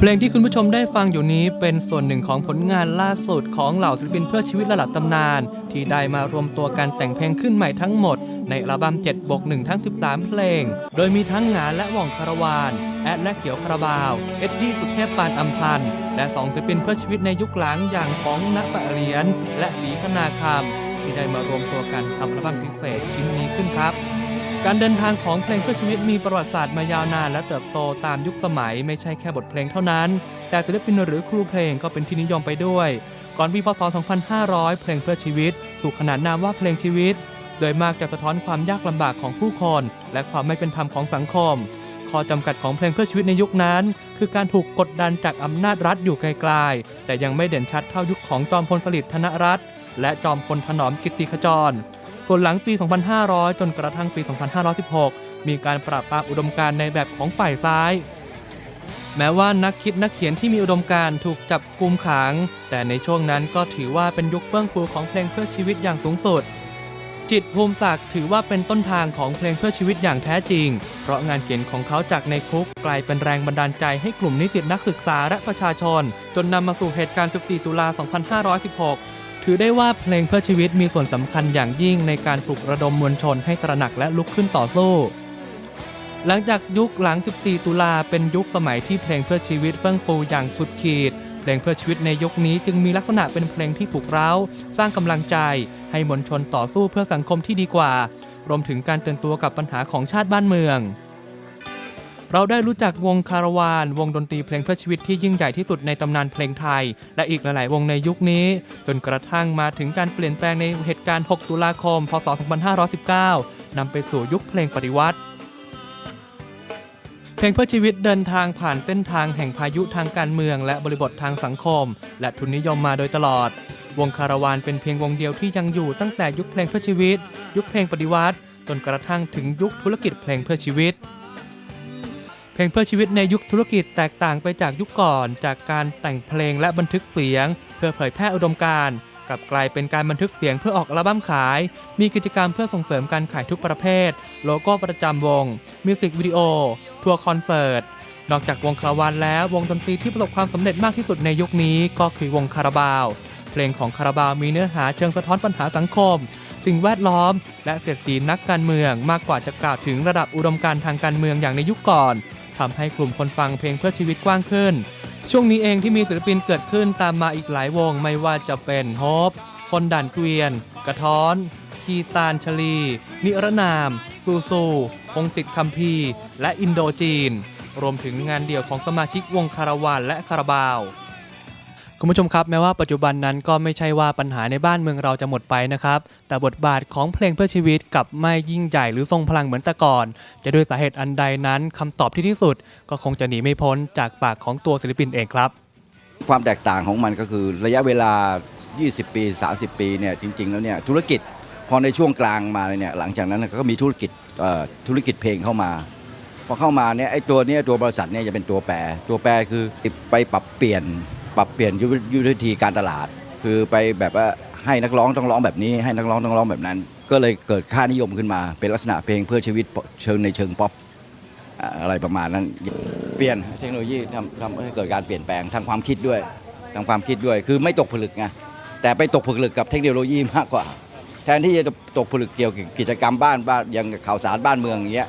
เพลงที่คุณผู้ชมได้ฟังอยู่นี้เป็นส่วนหนึ่งของผลงานล่าสุดของเหล่าศิลปินเพื่อชีวิตระดับตำนาน ที่ได้มารวมตัวกันแต่งเพลงขึ้นใหม่ทั้งหมด ในอัลบั้ม7บวก1ทั้ง 13 เพลง โดยมีทั้งงานและหว่องคารวาน แอดและเขียวคาราบาว เอ็ดดี้สุเทพปานอัมพันธ์และสองศิลปินเพื่อชีวิตในยุคหลังอย่างป๋องณปะเรียญและบีคณาคำที่ได้มารวมตัวกันทำอัลบั้มพิเศษชิ้นนี้ขึ้นครับการเดินทางของเพลงเพื่อชีวิตมีประวัติศาสตร์มายาวนานและเติบโตตามยุคสมัยไม่ใช่แค่บทเพลงเท่านั้น แต่ศิลปินหรือครูเพลงก็เป็นที่นิยมไปด้วย ก่อนปีพศ 2500 เพลงเพื่อชีวิต ถูกขนานนามว่าเพลงชีวิต โดยมากจะสะท้อนความยากลำบากของผู้คน และความไม่เป็นธรรมของสังคม ข้อจำกัดของเพลงเพื่อชีวิตในยุคนั้น คือการถูกกดดันจากอำนาจรัฐอยู่ไกลๆ แต่ยังไม่เด่นชัดเท่ายุคของจอมพลสฤษดิ์ธนรัตน์และจอมพลถนอมกิตติขจร ส่วนหลังปี 2500 จนกระทั่งปี 2516 มีการปราบปรามอุดมการณ์ในแบบของฝ่ายซ้าย แม้ว่านักคิดนักเขียนที่มีอุดมการณ์ถูกจับกุมขัง แต่ในช่วงนั้นก็ถือว่าเป็นยุคเฟื่องฟูของเพลงเพื่อชีวิตอย่างสูงสุด จิตภูมิศักดิ์ถือว่าเป็นต้นทางของเพลงเพื่อชีวิตอย่างแท้จริง เพราะงานเขียนของเขาจากในคุกกลายเป็นแรงบันดาลใจให้กลุ่มนิสิตนักศึกษาและประชาชน จนนำมาสู่เหตุการณ์ 14 ตุลา 2516 ถือได้ว่าเพลงเพื่อชีวิตมีส่วนสำคัญอย่างยิ่งในการปลุกระดมมวลชนให้ตระหนักและลุกขึ้นต่อสู้หลังจากยุคหลัง 14 ตุลาเป็นยุคสมัยที่เพลงเพื่อชีวิตเฟื่องฟูอย่างสุดขีดเพลงเพื่อชีวิตในยุคนี้จึงมีลักษณะเป็นเพลงที่ปลุกเร้า สร้างกำลังใจ ให้มวลชนต่อสู้เพื่อสังคมที่ดีกว่า รวมถึงการเตือนตัวกับปัญหาของชาติบ้านเมือง เราได้รู้จักวงคาราวาน วงดนตรีเพลงเพื่อชีวิตที่ยิ่งใหญ่ที่สุดในตำนานเพลงไทย และอีกหลาย ๆ วงในยุคนี้ จนกระทั่งมาถึงการเปลี่ยนแปลงในเหตุการณ์ 6 ตุลาคม พศ 2519นำไปสู่ยุคเพลงปฏิวัติ เพลงเพื่อชีวิตเดินทางผ่านเส้นทางแห่งพายุทางการเมือง และบริบททางสังคม และทุนนิยมมาโดยตลอด วงคาราวานเป็นเพียงวงเดียวที่ยังอยู่ตั้งแต่ยุคเพลงเพื่อชีวิต ยุคเพลงปฏิวัติ จนกระทั่งถึงยุคธุรกิจเพลงเพื่อชีวิต เพลงเพื่อชีวิตในยุคธุรกิจแตกต่างไปจากยุคก่อน จากการแต่งเพลงและบันทึกเสียง เพื่อเผยแพร่อุดมการณ์ กลับกลายเป็นการบันทึกเสียงเพื่อออกอัลบั้มขาย มีกิจกรรมเพื่อส่งเสริมการขายทุกประเภท โลโก้ประจำวง มิวสิกวิดีโอ ทัวร์คอนเสิร์ต นอกจากวงคาราวานแล้ววงดนตรีที่ประสบความสำเร็จมากที่สุดในยุคนี้ก็คือวงคาราบาว เพลงของคาราบาวมีเนื้อหาเชิงสะท้อนปัญหาสังคมสิ่งแวดล้อม และเสียดสีนักการเมืองมากกว่าจะกล่าวถึงระดับอุดมการทางการเมืองอย่างในยุคก่อนทำให้กลุ่มคนฟังเพลงเพื่อชีวิตกว้างขึ้น ช่วงนี้เองที่มีศิลปินเกิดขึ้นตามมาอีกหลายวงไม่ว่าจะเป็นโฮปคนด่านเกวียน กระท้อน คีตานชลี นิรนาม ซูซูพงศิษฐ์คัมพีและอินโดจีน รวมถึงงานเดี่ยวของสมาชิกวงคาราวานและคาราบาว คุณผู้ชมครับแม้ว่าปัจจุบันนั้นก็ไม่ใช่ว่าปัญหาในบ้านเมืองเราจะหมดไปนะครับ แต่บทบาทของเพลงเพื่อชีวิตกับไม่ยิ่งใหญ่หรือทรงพลังเหมือนแต่ก่อน จะด้วยสาเหตุอันใดนั้นคำตอบที่ที่สุด ก็คงจะหนีไม่พ้นจากปากของตัวศิลปินเองครับ ความแตกต่างของมันก็คือระยะเวลา 20 ปี 30 ปีเนี่ยจริง ๆ แล้วเนี่ยธุรกิจพอในช่วงกลางมาเนี่ยหลังจากนั้นก็มีธุรกิจธุรกิจเพลงเข้ามาพอเข้ามาเนี่ยไอ้ตัวเนี้ยตัวบริษัทเนี่ยจะเป็นตัวแปรตัวแปรคือไปปรับเปลี่ยน ปรับเปลี่ยนยุทธวิธีการตลาด คือไปแบบว่าให้นักร้องต้องร้องแบบนี้ ให้นักร้องต้องร้องแบบนั้น ก็เลยเกิดค่านิยมขึ้นมา เป็นลักษณะเพลงเพื่อชีวิตเชิงในเชิงป๊อปอ่าอะไรประมาณนั้น เปลี่ยนเทคโนโลยีทำทำให้เกิดการเปลี่ยนแปลงทางความคิดด้วยทางความคิดด้วย คือไม่ตกผลึกไงแต่ไปตกผลึกกับเทคโนโลยีมากกว่า แทนที่จะตกผลึกเกี่ยวกับกิจกรรมบ้านบ้านอย่างข่าวสารบ้านเมืองอย่างเงี้ย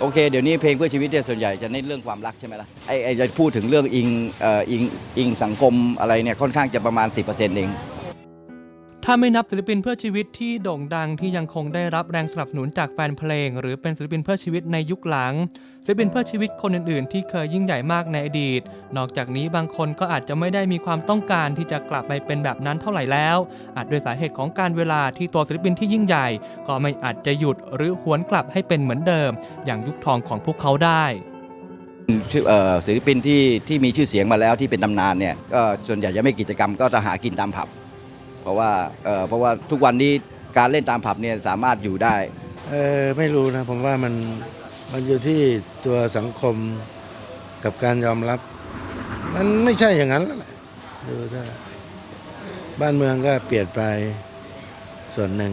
โอเค เดี๋ยวนี้เพลงเพื่อชีวิตเนี่ยส่วนใหญ่จะเน้นเรื่องความรักใช่ไหมล่ะไอ้ไอ้จะพูดถึงเรื่องอิงเอ่ออิงอิงสังคมอะไรเนี่ยค่อนข้างจะประมาณ 10%เอง ถ้าไม่นับศิลปินเพื่อชีวิตที่โด่งดังที่ยังคงได้รับแรงสนับสนุนจากแฟนเพลง หรือเป็นศิลปินเพื่อชีวิตในยุคหลัง ศิลปินเพื่อชีวิตคนอื่น ๆ ที่เคยยิ่งใหญ่มากในอดีต นอกจากนี้บางคนก็อาจจะไม่ได้มีความต้องการที่จะกลับไปเป็นแบบนั้นเท่าไหร่แล้ว อาจด้วยสาเหตุของการเวลาที่ตัวศิลปินที่ยิ่งใหญ่ ก็ไม่อาจจะหยุดหรือหวนกลับให้เป็นเหมือนเดิม อย่างยุคทองของพวกเขาได้ศิลปินที่ที่มีชื่อเสียงมาแล้วที่เป็นตำนานเนี่ยก็ส่วนใหญ่จะไม่กิจกรรมก็จะหากินตามผับ เพราะว่าเอ่อเพราะว่าทุกวันนี้การเล่นตามผับเนี่ยสามารถอยู่ได้ เออไม่รู้นะผมว่ามันมันอยู่ที่ตัวสังคมกับการยอมรับ มันไม่ใช่อย่างนั้นแล้วแหละดูถ้าบ้านเมืองก็เปลี่ยนไปส่วนหนึ่ง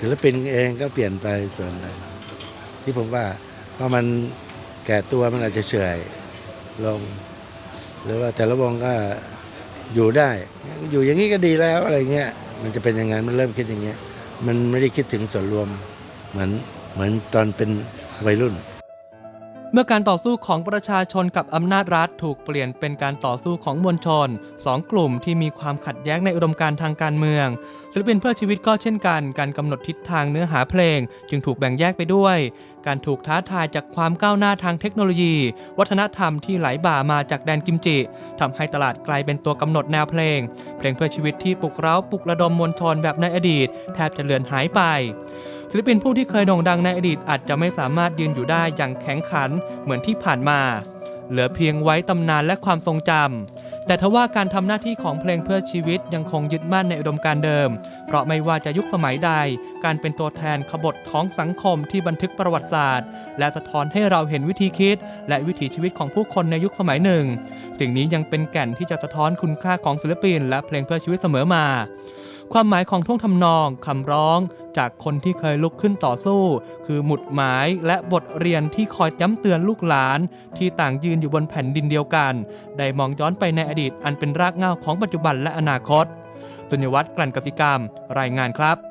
ศิลปินเองก็เปลี่ยนไปส่วนหนึ่งที่ผมว่าเพราะมันแก่ตัวมันอาจจะเฉอยลง หรือว่าแต่ละวงก็ อยู่ได้ อยู่อย่างนี้ก็ดีแล้วอะไรเงี้ยมันจะเป็นอย่างนั้นมันเริ่มคิดอย่างเงี้ยมันไม่ได้คิดถึงส่วนรวมเหมือนเหมือนตอนเป็นวัยรุ่น เมื่อการต่อสู้ของประชาชนกับอำนาจรัฐถูกเปลี่ยนเป็นการต่อสู้ของมวลชนสองกลุ่มที่มีความขัดแย้งในอุดมการณ์ทางการเมืองศิลปินเพื่อชีวิตก็เช่นกัน การกำหนดทิศทางเนื้อหาเพลง จึงถูกแบ่งแยกไปด้วย การถูกท้าทายจากความก้าวหน้าทางเทคโนโลยี วัฒนธรรมที่ไหลบ่ามาจากแดนกิมจิทำให้ตลาดกลายเป็นตัวกำหนดแนวเพลง เพลงเพื่อชีวิตที่ปลุกเร้าปลุกระดมมวลชนแบบในอดีต แทบจะเลือนหายไป ศิลปินผู้ที่เคยโด่งดังในอดีตอาจจะไม่สามารถยืนอยู่ได้อย่างแข็งขันเหมือนที่ผ่านมา เหลือเพียงไว้ตำนานและความทรงจำแต่ทว่าการทำหน้าที่ของเพลงเพื่อชีวิตยังคงยึดมั่นในอุดมการเดิม เพราะไม่ว่าจะยุคสมัยใด การเป็นตัวแทนขบฏของสังคมที่บันทึกประวัติศาสตร์ และสะท้อนให้เราเห็นวิธีคิด และวิถีชีวิตของผู้คนในยุคสมัยหนึ่ง สิ่งนี้ยังเป็นแก่นที่จะสะท้อนคุณค่าของศิลปิน และเพลงเพื่อชีวิตเสมอมา ความหมายของท่วงทำนองคำร้องจากคนที่เคยลุกขึ้นต่อสู้ คือหมุดหมายและบทเรียนที่คอยย้ำเตือนลูกหลาน ที่ต่างยืนอยู่บนแผ่นดินเดียวกัน ได้มองย้อนไปในอดีตอันเป็นรากเหง้าของปัจจุบันและอนาคตสุญญวัฒน์กลั่นกสิกรรม รายงานครับ